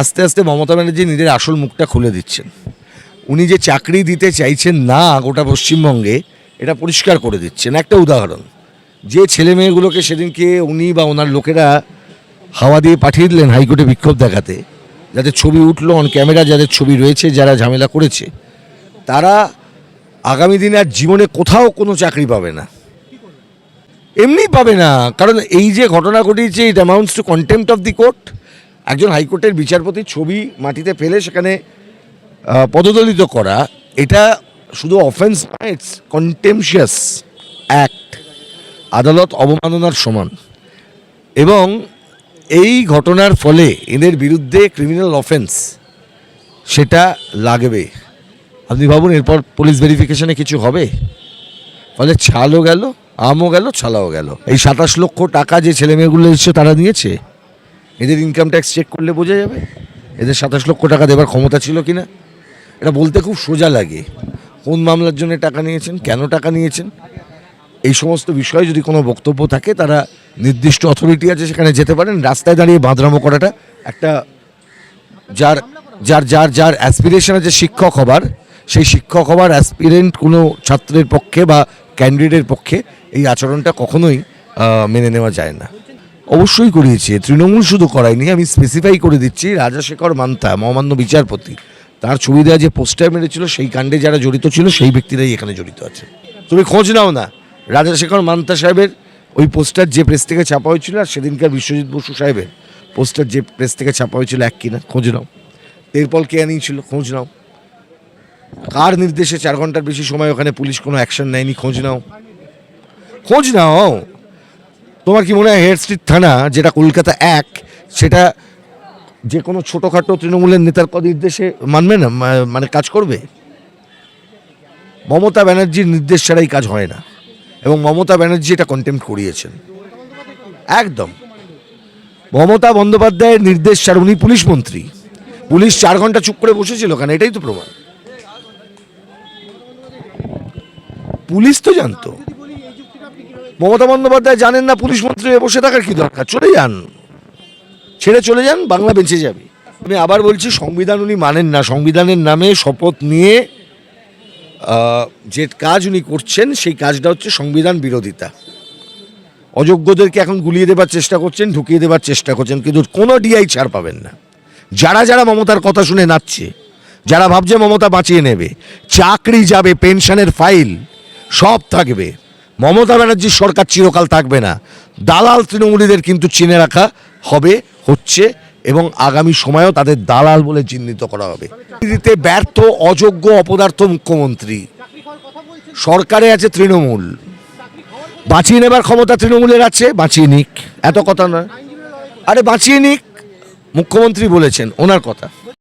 আস্তে আস্তে মমতা ব্যানার্জি নিজের আসল মুখটা খুলে দিচ্ছেন। উনি যে চাকরি দিতে চাইছেন না গোটা পশ্চিমবঙ্গে, এটা পরিষ্কার করে দিচ্ছেন। একটা উদাহরণ, যে ছেলে মেয়েগুলোকে সেদিনকে উনি বা ওনার লোকেরা হাওয়া দিয়ে পাঠিয়ে দিলেন হাইকোর্টে বিক্ষোভ দেখাতে যাদের ছবি উঠল অন ক্যামেরা যাদের ছবি রয়েছে, যারা ঝামেলা করেছে, তারা আগামী দিনে আর জীবনে কোথাও কোনো চাকরি পাবে না। এমনি পাবে না, কারণ এই যে ঘটনা ঘটিয়েছে it amounts to contempt of the court একজন হাইকোর্টের বিচারপতির ছবি মাটিতে ফেলে সেখানে পদদলিত করা, এটা শুধু অফেন্স ইটস কন্টেমশিয়াস অ্যাক্ট আদালত অবমাননার সমান। এবং এই ঘটনার ফলে এদের বিরুদ্ধে ক্রিমিনাল অফেন্স সেটা লাগবে। আপনি ভাবুন, এরপর পুলিশ ভেরিফিকেশনে কিছু হবে? ফলে ছালও গেল, আমও গেল, ছালাও গেল। এই সাতাশ লক্ষ টাকা যে ছেলে মেয়েগুলো এসছে, তারা নিয়েছে? এদের ইনকাম ট্যাক্স চেক করলে বোঝা যাবে। এদের সাতাশ লক্ষ টাকা দেবার ক্ষমতা ছিল কি না এটা বলতে খুব সোজা লাগে। কোন মামলার জন্য টাকা নিয়েছেন? কেন টাকা নিয়েছেন? এই সমস্ত বিষয়ে যদি কোনো বক্তব্য থাকে, তারা নির্দিষ্ট অথরিটি আছে, সেখানে যেতে পারেন। রাস্তায় দাঁড়িয়ে বাঁধরামো করাটা একটা যার যার যার যার অ্যাসপিরেশন আছে শিক্ষক হবার, সেই শিক্ষক হবার অ্যাসপিরেন্ট কোনো ছাত্রের পক্ষে বা ক্যান্ডিডেটের পক্ষে এই আচরণটা কখনোই মেনে নেওয়া যায় না। অবশ্যই করিয়েছে। তৃণমূল শুধু করায়নি, আমি স্পেসিফাই করে দিচ্ছি রাজাশেখর মান্তা, মহামান্য বিচারপতি। তার ছবি দেওয়া যে পোস্টার মেরেছিল, সেই কাণ্ডে যারা জড়িত ছিল, সেই ব্যক্তিরাই এখানে জড়িত আছে। তুমি খোঁজ নাও না। রাজাশেখর মান্তা সাহেবের ওই পোস্টার যে প্রেস থেকে ছাপা হয়েছিল আর সেদিনকার বিশ্বজিৎ বসু সাহেবের পোস্টার যে প্রেস থেকে ছাপা হয়েছিল এক কিনা, খোঁজ নাও। তেরপল কে আনিয়েছিল, খোঁজ নাও। কার নির্দেশে চার ঘণ্টার বেশি সময় ওখানে পুলিশ কোনো অ্যাকশন নেয়নি, খোঁজ নাও। খোঁজ নাও। তোমার কি মনে হয় হেড স্ট্রিট থানা, যেটা কলকাতা এক, সেটা যে কোনো ছোটোখাটো তৃণমূলের নেতার কদ নির্দেশে মানবে না? মানে কাজ করবে? মমতা ব্যানার্জির নির্দেশ ছাড়াই কাজ হয় না। এবং মমতা ব্যানার্জি এটা কন্টেম্প করিয়েছেন। একদম। মমতা বন্দ্যোপাধ্যায়ের নির্দেশ ছাড়া উনি পুলিশ মন্ত্রী। পুলিশ চার ঘণ্টা চুপ করে বসেছিল কেন? এটাই তো প্রমাণ। পুলিশ তো জানতো। মমতা বন্দ্যোপাধ্যায় জানেন না পুলিশ মন্ত্রী বসে থাকার কি দরকার? চলে যান। ছেড়ে চলে যান, বাংলা বেঁচে যাবে। আমি আবার বলছি, সংবিধান উনি মানেন না। সংবিধানের নামে শপথ নিয়ে যে কাজ উনি করছেন, সেই কাজটা হচ্ছে সংবিধান বিরোধিতা। অযোগ্যদেরকে এখন গুলিয়ে দেবার চেষ্টা করছেন, ঢুকিয়ে দেবার চেষ্টা করছেন, কিন্তু কোনো ডিআই ছাড় পাবেন না। যারা যারা মমতার কথা শুনে নাচছে, যারা ভাবছে মমতা বাঁচিয়ে নেবে, চাকরি যাবে, পেনশনের ফাইল, সব থাকবে। মমতা ব্যানার্জির সরকার চিরকাল থাকবে না। দালাল তৃণমূলীদের কিন্তু চিনে রাখা হবে, হচ্ছে, এবং আগামী সময়েও তাদের দালাল বলে চিহ্নিত করা হবে। দিতে ব্যর্থ, অযোগ্য, অপদার্থ মুখ্যমন্ত্রী। সরকারে আছে তৃণমূল। বাঁচিয়ে নেবার ক্ষমতা তৃণমূলের আছে, বাঁচিয়ে নিক। এত কথা নয়। আরে বাঁচিয়ে নিক, মুখ্যমন্ত্রী বলেছেন, ওনার কথা।